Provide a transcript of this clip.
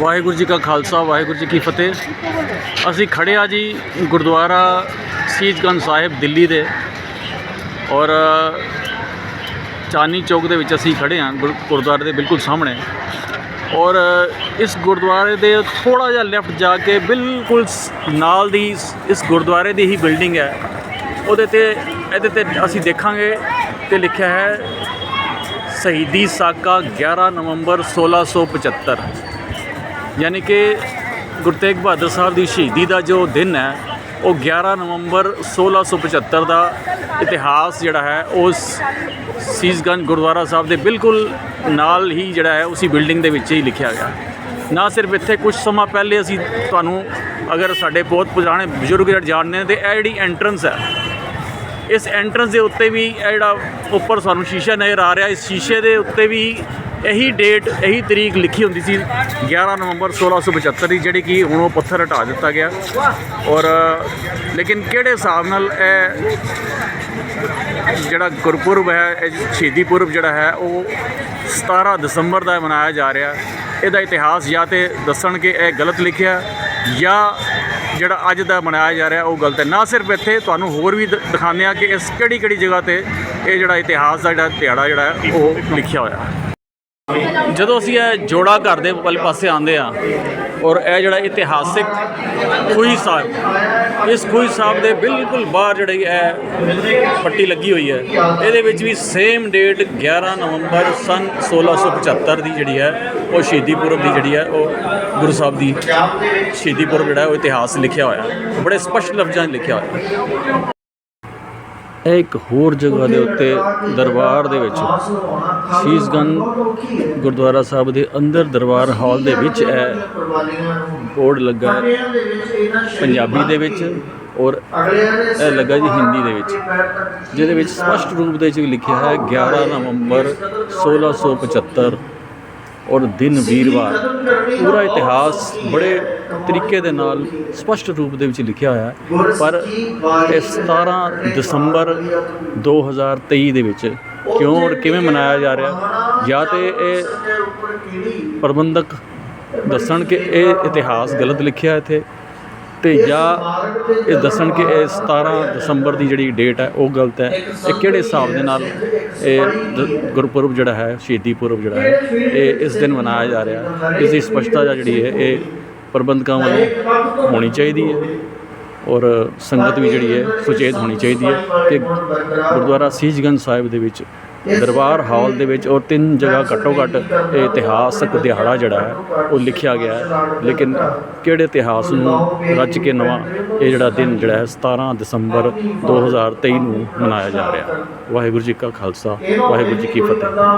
ਵਾਹਿਗੁਰੂ ਜੀ ਕਾ ਖਾਲਸਾ, ਵਾਹਿਗੁਰੂ ਜੀ ਕੀ ਫਤਿਹ। ਅਸੀਂ ਖੜੇ ਆ ਜੀ ਗੁਰਦੁਆਰਾ ਸੀਜਗੰਜ ਸਾਹਿਬ ਦਿੱਲੀ ਦੇ ਔਰ ਚਾਨੀ ਚੌਕ ਦੇ ਵਿੱਚ ਅਸੀਂ ਖੜੇ ਹਾਂ ਗੁਰ- ਗੁਰਦੁਆਰੇ ਦੇ ਬਿਲਕੁਲ ਸਾਹਮਣੇ। ਔਰ ਇਸ ਗੁਰਦੁਆਰੇ ਦੇ ਥੋੜਾ ਜਿਹਾ ਲੈਫਟ ਜਾ ਕੇ ਬਿਲਕੁਲ ਸ- ਨਾਲ ਦੀ ਇਸ- ਇਸ ਗੁਰਦੁਆਰੇ ਦੀ ਹੀ ਬਿਲਡਿੰਗ ਹੈ। ਉਹਦੇ ਤੇ, ਇਹਦੇ ਤੇ ਅਸੀਂ ਦੇਖਾਂਗੇ ਤੇ ਲਿਖਿਆ ਹੈ, ਸ਼ਹੀਦੀ ਸਾਕਾ 11 ਨਵੰਬਰ 1675 ਯਾਨੀ ਕਿ ਗੁਰੂ ਤੇਗ ਬਹਾਦਰ ਸਾਹਿਬ ਦੀ ਸ਼ਹੀਦੀ ਦਾ ਜੋ ਦਿਨ ਹੈ, ਉਹ 11 ਨਵੰਬਰ 1675 ਦਾ ਇਤਿਹਾਸ ਜਿਹੜਾ ਹੈ, ਉਸ ਸੀਸਗੰਜ ਗੁਰਦੁਆਰਾ ਸਾਹਿਬ ਦੇ ਬਿਲਕੁਲ ਨਾਲ ਹੀ ਜਿਹੜਾ ਹੈ, ਉਸੇ ਬਿਲਡਿੰਗ ਦੇ ਵਿੱਚ ਹੀ ਲਿਖਿਆ ਗਿਆ। ਨਾ ਸਿਰਫ ਇੱਥੇ ਕੁਝ ਸਮਾਂ ਪਹਿਲੇ ਅਸੀਂ ਤੁਹਾਨੂੰ ਅਗਰ ਸਾਡੇ ਬਹੁਤ ਪੁਰਾਣੇ ਬਜ਼ੁਰਗ ਜਿਹੜੇ ਜਾਣਦੇ ਨੇ, ਤੇ ਇਹ ਜਿਹੜੀ ਐਂਟਰੈਂਸ ਹੈ, ਇਸ ਐਂਟਰੈਂਸ ਦੇ ਉੱਤੇ ਵੀ ਇਹ ਜਿਹੜਾ ਉੱਪਰ ਸਾਨੂੰ ਸ਼ੀਸ਼ਾ ਨਜ਼ਰ ਆ ਰਿਹਾ, ਇਸ ਸ਼ੀਸ਼ੇ ਦੇ ਉੱਤੇ ਵੀ ਇਹੀ ਡੇਟ ਇਹੀ ਤਰੀਕ ਲਿਖੀ ਹੁੰਦੀ ਸੀ 11 ਨਵੰਬਰ 1675 ਦੀ, ਜਿਹੜੀ ਕਿ ਹੁਣ ਉਹ ਪੱਥਰ ਹਟਾ ਦਿੱਤਾ ਗਿਆ। ਔਰ, ਲੇਕਿਨ ਕਿਹੜੇ ਹਿਸਾਬ ਨਾਲ ਇਹ ਜਿਹੜਾ ਗੁਰਪੁਰਬ ਹੈ, ਇਹ ਸ਼ਹੀਦੀ ਪੁਰਬ ਜਿਹੜਾ ਹੈ, ਉਹ 17 ਦਸੰਬਰ ਦਾ ਮਨਾਇਆ ਜਾ ਰਿਹਾ। ਇਹਦਾ ਇਤਿਹਾਸ ਜਾਂ ਤੇ ਦੱਸਣ ਕਿ ਇਹ ਗਲਤ ਲਿਖਿਆ ਜਾਂ ਜਿਹੜਾ ਅੱਜ ਦਾ ਮਨਾਇਆ ਜਾ ਰਿਹਾ, ਉਹ ਗਲਤ ਹੈ। ਨਾ ਸਿਰਫ ਇੱਥੇ, ਤੁਹਾਨੂੰ ਹੋਰ ਵੀ ਦਿਖਾਉਂਦੇ ਆ ਕਿ ਇਸ ਕਿਹੜੀ ਕਿਹੜੀ ਜਗ੍ਹਾ ਤੇ ਇਹ ਜਿਹੜਾ ਇਤਿਹਾਸ ਦਾ ਜਿਹੜਾ ਦਿਹਾੜਾ ਜਿਹੜਾ ਉਹ ਲਿਖਿਆ ਹੋਇਆ। ਹੈ ਜਦੋਂ ਅਸੀਂ ਇਹ ਜੋੜਾ ਘਰ ਦੇ ਵਾਲੇ ਪਾਸੇ ਆਉਂਦੇ ਆ ਔਰ ਇਹ ਜਿਹੜਾ ਇਤਿਹਾਸਿਕ ਖੂਹੀ ਸਾਹਿਬ ਇਸ ਖੂਹੀ ਸਾਹਿਬ ਦੇ ਬਿਲਕੁਲ ਬਾਹਰ ਜਿਹੜੀ ਇਹ ਪੱਟੀ ਲੱਗੀ ਹੋਈ ਹੈ, ਇਹਦੇ ਵਿੱਚ ਵੀ ਸੇਮ ਡੇਟ 11 ਨਵੰਬਰ ਸਨ 1675 ਦੀ ਜਿਹੜੀ ਹੈ, ਉਹ ਸ਼ਹੀਦੀ ਪੁਰਬ ਦੀ ਜਿਹੜੀ ਹੈ, ਉਹ ਗੁਰੂ ਸਾਹਿਬ ਦੀ ਸ਼ਹੀਦੀ ਪੁਰਬ ਜਿਹੜਾ ਉਹ ਇਤਿਹਾਸ ਲਿਖਿਆ ਹੋਇਆ ਬੜੇ ਸਪਸ਼ਟ ਲਫ਼ਜ਼ਾਂ 'ਚ ਲਿਖਿਆ ਹੋਇਆ ਇਹ ਇੱਕ ਹੋਰ ਜਗ੍ਹਾ ਦੇ ਉੱਤੇ ਦਰਬਾਰ ਦੇ ਵਿੱਚ ਸ਼ੀਸ਼ਗੰਜ ਗੁਰਦੁਆਰਾ ਸਾਹਿਬ ਦੇ ਅੰਦਰ ਦਰਬਾਰ ਹਾਲ ਦੇ ਵਿੱਚ ਇਹ ਬੋਰਡ ਲੱਗਾ ਹੈ, ਪੰਜਾਬੀ ਦੇ ਵਿੱਚ ਔਰ ਇਹ ਲੱਗਾ ਜੀ ਹਿੰਦੀ ਦੇ ਵਿੱਚ, ਜਿਹਦੇ ਵਿੱਚ ਸਪਸ਼ਟ ਰੂਪ ਦੇ ਵਿੱਚ ਲਿਖਿਆ ਹੈ 11 ਨਵੰਬਰ 1675 ਔਰ ਦਿਨ ਵੀਰਵਾਰ ਪੂਰਾ ਇਤਿਹਾਸ ਬੜੇ ਤਰੀਕੇ ਦੇ ਨਾਲ ਸਪਸ਼ਟ ਰੂਪ ਦੇ ਵਿੱਚ ਲਿਖਿਆ ਹੋਇਆ ਹੈ। ਪਰ ਇਹ 17 ਦਸੰਬਰ 2023 ਦੇ ਵਿੱਚ ਕਿਉਂ ਔਰ ਕਿਵੇਂ ਮਨਾਇਆ ਜਾ ਰਿਹਾ? ਜਾਂ ਤੇ ਇਹ ਪ੍ਰਬੰਧਕ ਦੱਸਣ ਕਿ ਇਹ ਇਤਿਹਾਸ ਗਲਤ ਲਿਖਿਆ ਇੱਥੇ। ਤੇ ਜਾਂ ਇਹ ਦੱਸਣ ਕਿ ਇਹ 17 ਦਸੰਬਰ ਦੀ ਜਿਹੜੀ ਡੇਟ ਹੈ, ਉਹ ਗਲਤ ਹੈ। ਇਹ ਕਿਹੜੇ ਹਿਸਾਬ ਦੇ ਨਾਲ ਇਹ ਦ- ਗੁਰਪੁਰਬ ਜਿਹੜਾ ਹੈ, ਸ਼ਹੀਦੀ ਪੁਰਬ ਜਿਹੜਾ ਹੈ, ਇਹ ਇਸ ਦਿਨ ਮਨਾਇਆ ਜਾ ਰਿਹਾ ਇਸ ਦੀ ਸਪਸ਼ਟਤਾ ਜਿਹੜੀ ਹੈ, ਇਹ ਪ੍ਰਬੰਧਕਾਂ ਵੱਲੋਂ ਹੋਣੀ ਚਾਹੀਦੀ ਹੈ ਔਰ ਸੰਗਤ ਵੀ ਜਿਹੜੀ ਹੈ, ਸੁਚੇਤ ਹੋਣੀ ਚਾਹੀਦੀ ਹੈ ਕਿ ਗੁਰਦੁਆਰਾ ਸੀਜਗੰਜ ਸਾਹਿਬ ਦੇ ਵਿੱਚ ਦਰਬਾਰ ਹਾਲ ਦੇ ਵਿੱਚ ਔਰ ਤਿੰਨ ਜਗ੍ਹਾ ਘੱਟੋ ਘੱਟ ਇਹ ਇਤਿਹਾਸਕ ਦਿਹਾੜਾ ਜਿਹੜਾ ਹੈ, ਉਹ ਲਿਖਿਆ ਗਿਆ ਹੈ। ਲੇਕਿਨ ਕਿਹੜੇ ਇਤਿਹਾਸ ਨੂੰ ਰਚ ਕੇ ਨਵਾਂ ਇਹ ਜਿਹੜਾ ਦਿਨ ਜਿਹੜਾ ਹੈ 17 ਦਸੰਬਰ 2023 ਨੂੰ ਮਨਾਇਆ ਜਾ ਰਿਹਾ ਵਾਹਿਗੁਰੂ ਜੀ ਕਾ ਖਾਲਸਾ, ਵਾਹਿਗੁਰੂ ਜੀ ਕੀ ਫਤਿਹ।